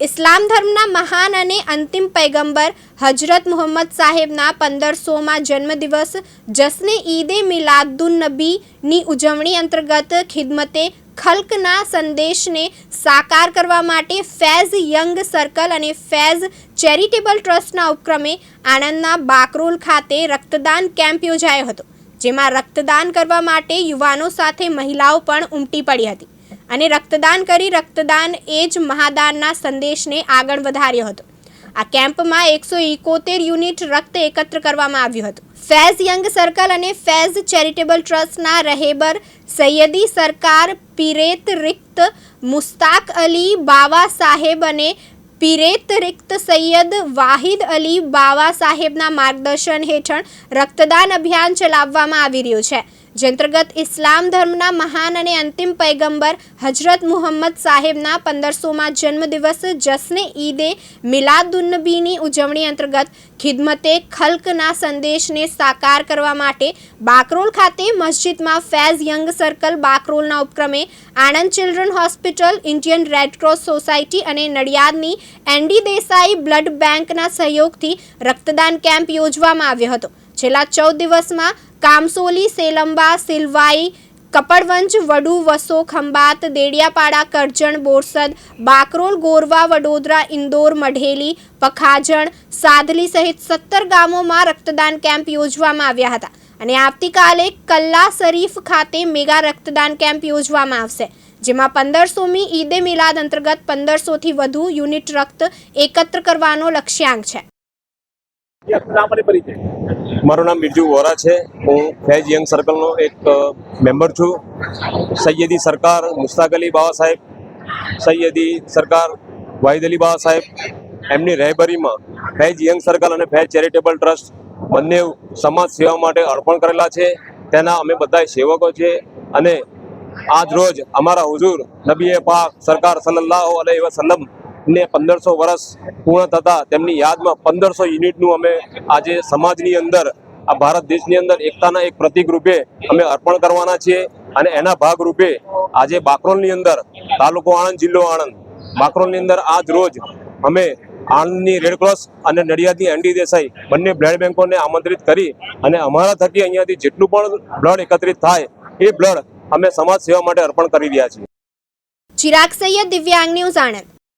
ઇસ્લામ ધર્મના મહાન અને અંતિમ પૈગંબર હજરત મોહમ્મદ સાહેબના પંદરસોમાં જન્મદિવસ જશ્ને ઈદે મિલાદુન નબીની ઉજવણી અંતર્ગત ખિદમતે ખલ્કના સંદેશને સાકાર કરવા માટે ફેઝ યંગ સર્કલ અને ફેઝ ચેરિટેબલ ટ્રસ્ટના ઉપક્રમે આણંદના બાકરોલ ખાતે રક્તદાન કેમ્પ યોજાયો હતો, જેમાં રક્તદાન કરવા માટે યુવાનો સાથે મહિલાઓ પણ ઉમટી પડી હતી. અને રક્તદાન કરી રક્તદાન એ જ મહાદાનના સંદેશને આગળ વધાર્યો હતો. આ કેમ્પમાં એકસો એકોતેર યુનિટ રક્ત એકત્ર કરવામાં આવ્યું હતું. ફેઝ યંગ સર્કલ અને ફેઝ ચેરિટેબલ ટ્રસ્ટના રહેબર સૈયદી સરકાર પીરેત રિક્ત મુસ્તાક અલી બાવા સાહેબ અને પીરેત રિક્ત સૈયદ વાહિદ અલી બાવા સાહેબના માર્ગદર્શન હેઠળ રક્તદાન અભિયાન ચલાવવામાં આવી રહ્યું છે. જે અંતર્ગત ઇસ્લામ ધર્મના મહાન અને અંતિમ પૈગંબર હજરત મુહમ્મદ સાહેબના પંદરસોમાં જન્મદિવસ જશ્ને ઈદે મિલાદુન્નબીની ઉજવણી અંતર્ગત ખિદમતે ખલ્કના સંદેશને સાકાર કરવા માટે બાકરોલ ખાતે મસ્જિદમાં ફેઝ યંગ સર્કલ બાકરોલના ઉપક્રમે Anand children hospital, Indian Red Cross society અને નડિયાદની એનડી દેસાઈ બ્લડ બેંકના સહયોગથી રક્તદાન કેમ્પ યોજવામાં આવ્યો હતો. છેલ્લા ચૌદ દિવસમાં કામસોલી, સેલંબા, સિલવાઈ, કપડવંજ, વડુ વસો ખંભાત દેડિયાપાડા, કરજણ, બોરસદ, બાકરોલ, ગોરવા, વડોદરા, ઇન્દોર, મઢેલી, પખાજણ, સાદલી સહિત સત્તર ગામોમાં રક્તદાન કેમ્પ યોજવામાં આવ્યા હતા. અને આવતીકાલે કલ્લા શરીફ ખાતે મેગા રક્તદાન કેમ્પ યોજવામાં આવશે, જેમાં પંદરસોમી ઈદે મિલાદ અંતર્ગત પંદરસોથી વધુ યુનિટ રક્ત એકત્ર કરવાનો લક્ષ્યાંક છે. મારું નામ બિરજુ વોરા છે. હું ફેજ યંગ સર્કલનો એક મેમ્બર છું. સૈયદી સરકાર મુસ્તાક અલી બાબા સાહેબ, સૈયદી સરકાર વાહિદ અલી બાબા સાહેબ, એમની રહેબરીમાં ફેજ યંગ સર્કલ અને ફેજ ચેરિટેબલ ટ્રસ્ટ બંને સમાજ સેવા માટે અર્પણ કરેલા છે. તેના અમે બધા સેવકો છે અને આજ રોજ અમારા હુજુર નબીએ પાક સરકાર સલ્લાહ અલૈહિ વસલ્લમ ને પંદરસો વર્ષ પૂર્ણ થતા તેમની યાદમાં પંદરસો યુનિટનું અમે આજે સમાજની અંદર, આ ભારત દેશની અંદર એકતાના એક પ્રતિક રૂપે અમે અર્પણ કરવાના છીએ અને એના ભાગ રૂપે આજે બાકરોલની અંદર, તાલુકો આણંદ, જિલ્લો આણંદ, બાકરોલની અંદર આજ રોજ અમે આણંદની રેડક્રોસ અને નડિયાદની એનડી દેસાઈ બંને બ્લડ બેંકોને આમંત્રિત કરી અને અમારા થકી અહીંયાથી જેટલું પણ બ્લડ એકત્રિત થાય એ બ્લડ અમે સમાજ સેવા માટે અર્પણ કરી રહ્યા છીએ. ચિરાગ સૈયદ દિવ્યાંગ ન્યૂઝ આણંદ.